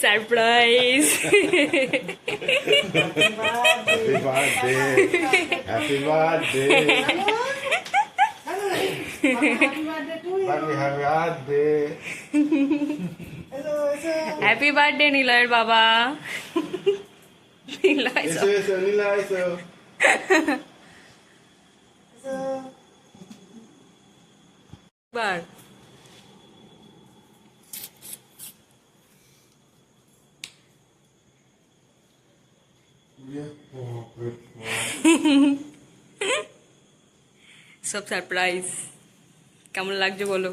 Surprise. Happy birthday নিলয়ের বাবা নিলয় বার সব সারপ্রাইজ। কেমন লাগছে বলো?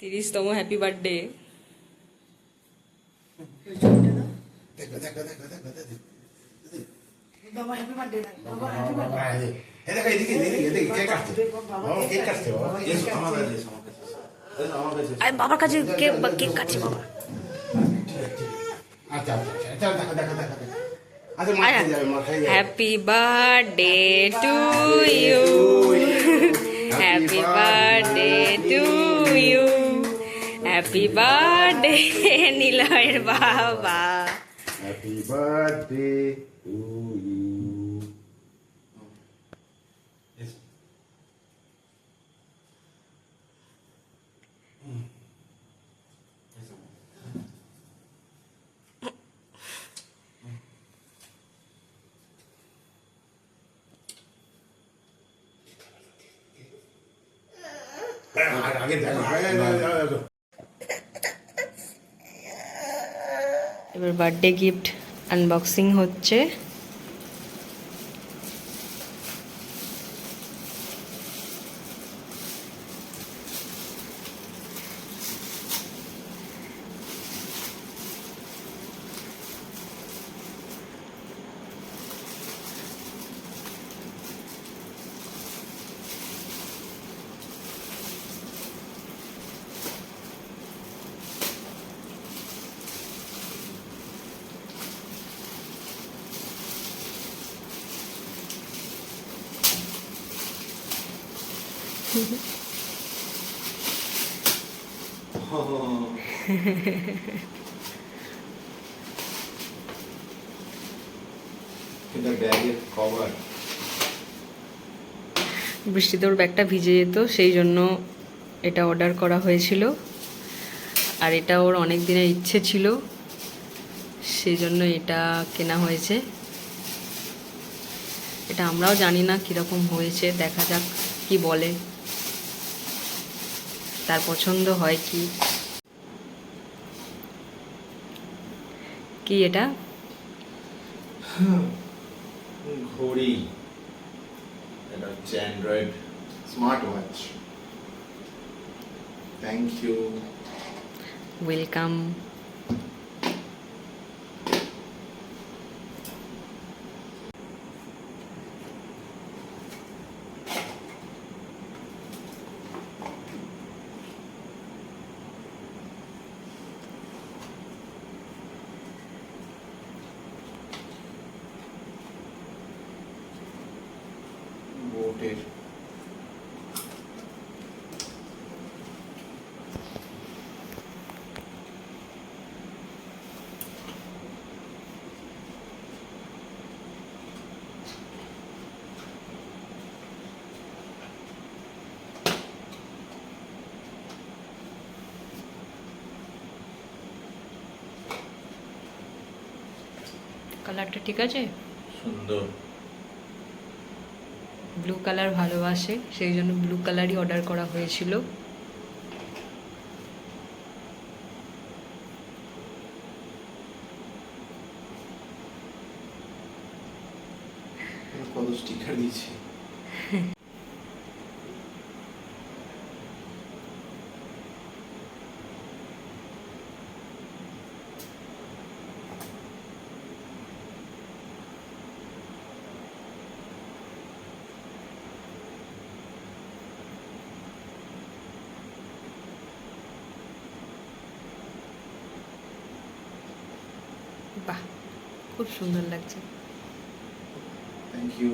তিরিশতম হ্যাপি বার্থডে দেখো দেখো দেখো। বাবা হ্যাপি বার্থডে বাবা বাবা, বাবা, এই এই দেখো এদিকে এদিকে এদিকে কেক কাটছে বাবা কেক কাটছে বাবা এসো আমার কাছে এসো আমার কাছে এসো। এসো কাছে বাবার কাছে কেক কেক কাটছে বাবা। আচ্ছা আচ্ছা আচ্ছা দেখো দেখো দেখো happy birthday to you happy birthday to you happy birthday নিলয়ের বাবা হ্যাপি বার্থডে টু ইউ আগে দেখো আগে দেখো এবার বার্থডে গিফট আনবক্সিং হচ্ছে। বৃষ্টিতে ওর ব্যাগটা ভিজে যেত, সেই জন্য এটা অর্ডার করা হয়েছিল। আর এটা ওর অনেক দিনের ইচ্ছে ছিল, সেই জন্য এটা কেনা হয়েছে। এটা আমরাও জানি না কীরকম হয়েছে, দেখা যাক কি বলে। তার পছন্দ হয় কি? কি এটা? ঘড়ি। এটা হচ্ছে android smart watch thank you welcome বোটের কালারটা ঠিক আছে? সুন্দর। ব্লু কালার ভালোবাসে সেই জন্য ব্লু কালারই অর্ডার করা হয়েছিল। কত স্টিকার দিয়েছি? খুব সুন্দর লাগছে। Thank you